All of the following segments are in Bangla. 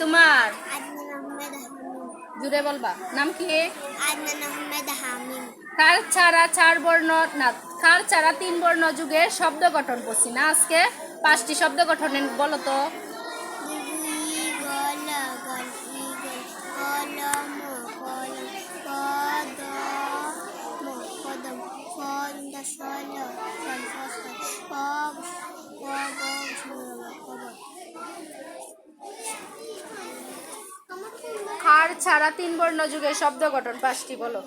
তোমার জুড়ে বলবা নাম কি কার ছাড়া চার বর্ণ না কার ছাড়া তিন বর্ণ যুগে শব্দ গঠন করছি না আজকে পাঁচটি শব্দ গঠনের বলো তো সল খার ছাড়া তিন বর্ণ যুগে শব্দ গঠন পাঁচটি বলো।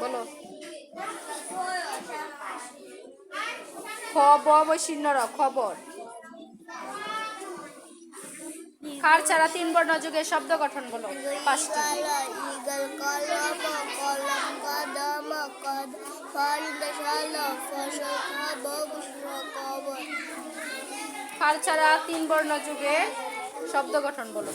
বলো। খ ব বৈশিন্য খবর। খার ছাড়া তিন বর্ণ যুগে শব্দ গঠন বলো পাঁচটি ছাড়া তিন বর্ণ যুগে শব্দ গঠন বলো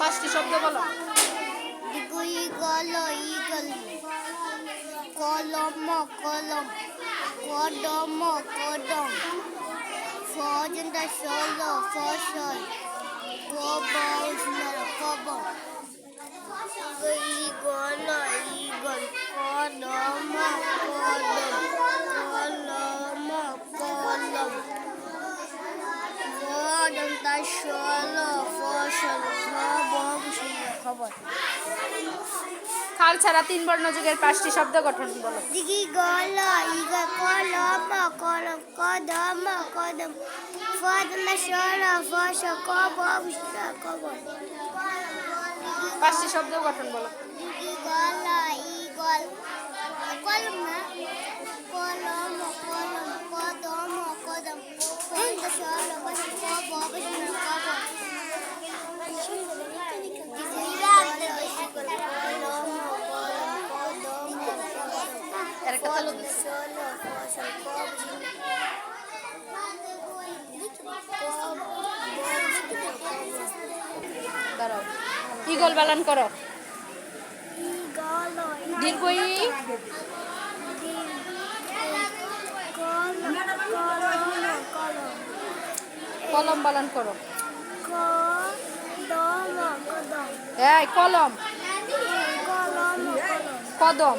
পাঁচটি শব্দ বলো। ইগুই গল ইগল কলম কলম কদম কদম ফজন্দ সল ফসল কবর কবর ইগল ইগল কলম কলম কলম কলম ফজন্দ সল ফসল খবর খবর খার ছাড়া তিন বর্ণ যুগের পাঁচটি শব্দ গঠন বলো। গল ইগ কলম কলম কদম কদম ফদম সর ফস কব কব পাঁচটি শব্দ গঠন বলো। গল ইগল কলম কলম কলম কদম কদম ফদম সর ফস কব কব একটা চালু দিস। দাঁড়াও ইগল বালান করো দীর্ঘ কলম বালান করো কলম কদম